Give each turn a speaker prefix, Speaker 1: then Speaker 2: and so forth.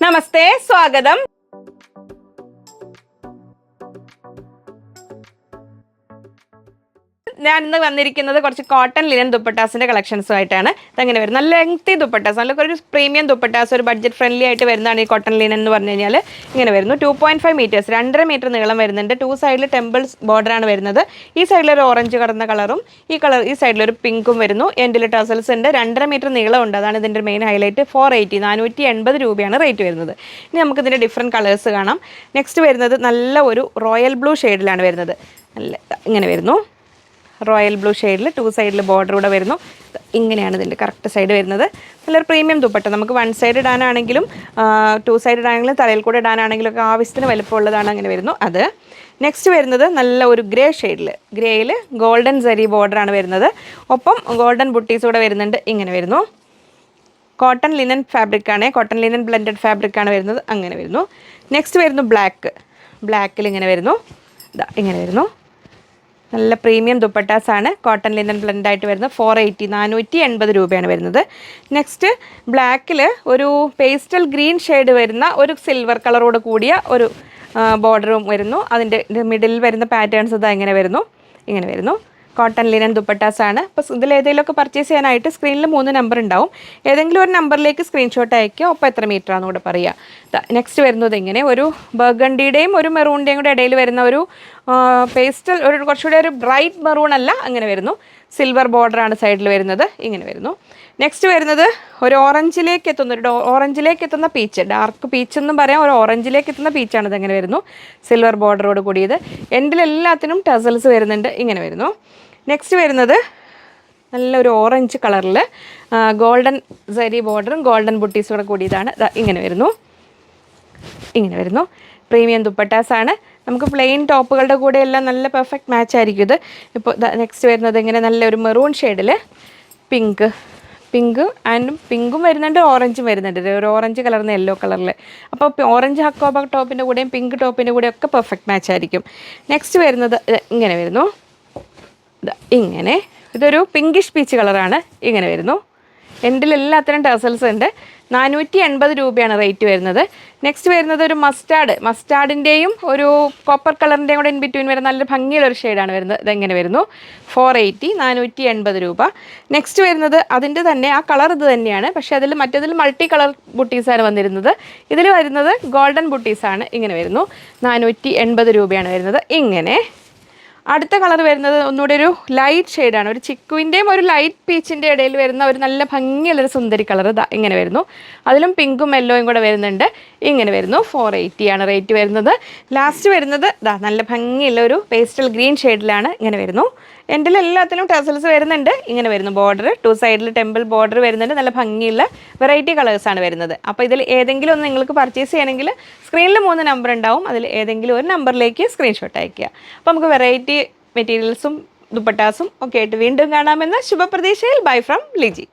Speaker 1: നമസ്തേ സ്വാഗതം. ഞാൻ ഇന്ന് വന്നിരിക്കുന്നത് കുറച്ച് കോട്ടൺ ലിനൻ ദുപ്പട്ടാസിന്റെ കളക്ഷൻസുമായിട്ടാണ് ഇതങ്ങനെ വരും? നല്ല ലെങ്തി ദുപ്പട്ടാസ് നല്ല ഒരു പ്രീമിയം ദുപ്പട്ടാസ് ഒരു ബഡ്ജറ്റ് ഫ്രണ്ട്ലി ആയിട്ട് വരുന്നതാണ് ഈ കോട്ടൺ ലിനൻ എന്ന് പറഞ്ഞു കഴിഞ്ഞാൽ ഇങ്ങനെ വരുന്നു. ടു പോയിന്റ് ഫൈവ് മീറ്റേഴ്സ് രണ്ടര മീറ്റർ നീളം വരുന്നുണ്ട്. ടു സൈഡിൽ ടെമ്പിൾസ് ബോർഡറാണ് വരുന്നത്. ഈ സൈഡിൽ ഒരു ഓറഞ്ച് കടന്ന കളറും ഈ കളർ ഈ സൈഡിൽ ഒരു പിങ്കും വരുന്നു. എൻഡിൽ ടസൽസ് ഉണ്ട്. രണ്ടര മീറ്റർ നീളമുണ്ട് അതാണ് ഇതിന്റെ മെയിൻ ഹൈലൈറ്റ് ഫോർ എയ്റ്റി നാനൂറ്റി എൺപത് രൂപയാണ് റേറ്റ് വരുന്നത്. ഇനി നമുക്ക് ഇതിന്റെ ഡിഫറെന്റ് കളേഴ്സ് കാണാം. നെക്സ്റ്റ് വരുന്നത് നല്ല ഒരു റോയൽ ബ്ലൂ ഷെയ്ഡിലാണ് വരുന്നത്. നല്ല ഇങ്ങനെ വരുന്നു. റോയൽ ബ്ലൂ ഷെയ്ഡിൽ ടു സൈഡിൽ ബോർഡർ കൂടെ വരുന്നു. ഇങ്ങനെയാണ് ഇതിന്റെ കറക്റ്റ് സൈഡ് വരുന്നത്. നല്ലൊരു പ്രീമിയം ദുപ്പട്ട. നമുക്ക് വൺ സൈഡ് ഇടാനാണെങ്കിലും ടു സൈഡ് ഇടാണെങ്കിലും തലയിൽ കൂടെ ഇടാനാണെങ്കിലും ഒക്കെ ആവശ്യത്തിന് വലുപ്പമുള്ളതാണ് അങ്ങനെ വരുന്നു. അത് നെക്സ്റ്റ് വരുന്നത് നല്ല ഒരു ഗ്രേ ഷെയ്ഡിൽ. ഗ്രേയിൽ ഗോൾഡൻ സരി ബോർഡറാണ് വരുന്നത്. ഒപ്പം ഗോൾഡൻ ബുട്ടീസ് കൂടെ വരുന്നുണ്ട്. ഇങ്ങനെ വരുന്നു. കോട്ടൺ ലിനൻ ഫാബ്രിക് ആണ് കോട്ടൺ ലിനൻ ബ്ലെൻഡഡ് ഫാബ്രിക് ആണ് വരുന്നത്. അങ്ങനെ വരുന്നു. നെക്സ്റ്റ് വരുന്നു ബ്ലാക്ക്. ബ്ലാക്കിൽ ഇങ്ങനെ വരുന്നു. ഇതാ ഇങ്ങനെ വരുന്നു. നല്ല പ്രീമിയം ദുപ്പട്ടാസ് ആണ് കോട്ടൺ ലിനൻ ബ്ലെൻഡ് ആയിട്ട് വരുന്നത് ഫോർ എയ്റ്റി നാനൂറ്റി എൺപത് രൂപയാണ് വരുന്നത്. നെക്സ്റ്റ് ബ്ലാക്കിൽ ഒരു പേസ്റ്റൽ ഗ്രീൻ ഷെയ്ഡ് വരുന്ന ഒരു സിൽവർ കളറോട് കൂടിയ ഒരു ബോർഡറും വരുന്നു. അതിന്റെ മിഡിൽ വരുന്ന പാറ്റേൺസ് ഇതാ ഇങ്ങനെ വരുന്നു. ഇങ്ങനെ വരുന്നു. കോട്ടൺ ലിനൻ ദുപ്പട്ടാസ് ആണ് അപ്പോൾ ഇതിൽ ഏതെങ്കിലുമൊക്കെ പർച്ചേസ് ചെയ്യാനായിട്ട് സ്ക്രീനിൽ മൂന്ന് നമ്പർ ഉണ്ടാവും. ഏതെങ്കിലും ഒരു നമ്പറിലേക്ക് സ്ക്രീൻഷോട്ട് അയക്കുക ഒപ്പം എത്ര മീറ്റർ ആണെന്ന് കൂടെ പറയുക നെക്സ്റ്റ് വരുന്നത് ഇങ്ങനെ. ഒരു ബർഗണ്ടിയുടെയും ഒരു മെറൂണിന്റെയും കൂടെ ഇടയിൽ വരുന്ന ഒരു പേസ്റ്റൽ ഒരു കുറച്ചുകൂടി ഒരു ബ്രൈറ്റ് മെറൂൺ അല്ല അങ്ങനെ വരുന്നു. സിൽവർ ബോർഡറാണ് സൈഡിൽ വരുന്നത് ഇങ്ങനെ വരുന്നു. നെക്സ്റ്റ് വരുന്നത് ഒരു ഓറഞ്ചിലേക്ക് എത്തുന്ന ഒരു ഓറഞ്ചിലേക്ക് എത്തുന്ന പീച്ച് ഡാർക്ക് പീച്ച് എന്നും പറയാം ഒരു ഓറഞ്ചിലേക്ക് എത്തുന്ന പീച്ചാണ് ഇത് ഇങ്ങനെ വരുന്നു. സിൽവർ ബോർഡറോട് കൂടിയത്. എൻഡിലെല്ലാത്തിനും ടസൽസ് വരുന്നുണ്ട് ഇങ്ങനെ വരുന്നു. നെക്സ്റ്റ് വരുന്നത് നല്ലൊരു ഓറഞ്ച് കളറിൽ ഗോൾഡൻ സരി ബോർഡറും ഗോൾഡൻ ബുട്ടീസും കൂടെ കൂടിയതാണ്. ഇങ്ങനെ വരുന്നു. ഇങ്ങനെ വരുന്നു. പ്രീമിയം ദുപ്പട്ടാസാണ് നമുക്ക് പ്ലെയിൻ ടോപ്പുകളുടെ കൂടെ എല്ലാം നല്ല പെർഫെക്റ്റ് മാച്ച് ആയിരിക്കും ഇത്. ഇപ്പോൾ നെക്സ്റ്റ് വരുന്നത് ഇങ്ങനെ നല്ല ഒരു മെറൂൺ ഷെയ്ഡിൽ പിങ്ക് പിങ്ക് ആൻഡ് പിങ്കും വരുന്നുണ്ട് ഓറഞ്ചും വരുന്നുണ്ട്. ഒരു ഓറഞ്ച് കളർന്ന് യെല്ലോ കളറിൽ അപ്പോൾ ഓറഞ്ച് ഹക്കോബ ടോപ്പിന്റെ കൂടെയും പിങ്ക് ടോപ്പിന്റെ കൂടെയും ഒക്കെ പെർഫെക്റ്റ് മാച്ച് ആയിരിക്കും. നെക്സ്റ്റ് വരുന്നത് ഇങ്ങനെ വരുന്നു. ഇങ്ങനെ. ഇതൊരു പിങ്കിഷ് പീച്ച് കളറാണ് ഇങ്ങനെ വരുന്നു. എൻഡിൽ എല്ലാത്തരം ടേസൽസ് ഉണ്ട്. നാനൂറ്റി എൺപത് രൂപയാണ് റേറ്റ് വരുന്നത്. നെക്സ്റ്റ് വരുന്നത് ഒരു മസ്റ്റാർഡ് മസ്റ്റാർഡിന്റെയും ഒരു കോപ്പർ കളറിന്റെയും കൂടെ ഇൻ ബിറ്റ്വീൻ വരുന്ന നല്ല ഭംഗിയുള്ള ഒരു ഷെയ്ഡാണ് വരുന്നത്. ഇതെങ്ങനെ വരുന്നു? ഫോർ എയ്റ്റി നാനൂറ്റി എൺപത് രൂപ. നെക്സ്റ്റ് വരുന്നത് അതിന്റെ തന്നെ ആ കളർ ഇത് തന്നെയാണ്. പക്ഷേ അതിൽ മറ്റതിൽ മൾട്ടി കളർ ബുട്ടീസാണ് വന്നിരുന്നത്. ഇതിൽ വരുന്നത് ഗോൾഡൻ ബുട്ടീസാണ് ഇങ്ങനെ വരുന്നു. നാനൂറ്റി എൺപത് രൂപയാണ് വരുന്നത്. ഇങ്ങനെ അടുത്ത കളർ വരുന്നത് ഒന്നുകൂടെ ഒരു ലൈറ്റ് ഷെയ്ഡാണ് ഒരു ചിക്കുവിന്റെയും ഒരു ലൈറ്റ് പീച്ചിന്റെ ഇടയിൽ വരുന്ന ഒരു നല്ല ഭംഗിയുള്ളൊരു സുന്ദരി കളർ ഇങ്ങനെ വരുന്നു. അതിലും പിങ്കും യെല്ലോയും കൂടെ വരുന്നുണ്ട്. ഇങ്ങനെ വരുന്നു. ഫോർ ആണ് റേറ്റ് വരുന്നത്. ലാസ്റ്റ് വരുന്നത് ഇതാ നല്ല ഭംഗിയുള്ള ഒരു പേസ്റ്റൽ ഗ്രീൻ ഷെയ്ഡിലാണ് ഇങ്ങനെ വരുന്നു. എന്റെ എല്ലാത്തിലും ടസൽസ് വരുന്നുണ്ട്. ഇങ്ങനെ വരുന്നു ബോർഡർ ടു സൈഡിൽ ടെമ്പിൾ ബോർഡർ വരുന്നുണ്ട്. നല്ല ഭംഗിയുള്ള വെറൈറ്റി കളേഴ്സാണ് വരുന്നത്. അപ്പോൾ ഇതിൽ ഏതെങ്കിലും ഒന്ന് നിങ്ങൾക്ക് പർച്ചേസ് ചെയ്യണമെങ്കിൽ സ്ക്രീനിൽ മൂന്ന് നമ്പർ ഉണ്ടാവും. അതിൽ ഏതെങ്കിലും ഒരു നമ്പറിലേക്ക് സ്ക്രീൻഷോട്ട് അയയ്ക്കുക. അപ്പോൾ നമുക്ക് വെറൈറ്റി മെറ്റീരിയൽസും ദുപ്പട്ടാസും ഒക്കെ ആയിട്ട് വീണ്ടും കാണാമെന്ന ശുഭപ്രതീക്ഷയിൽ. Bye from Liji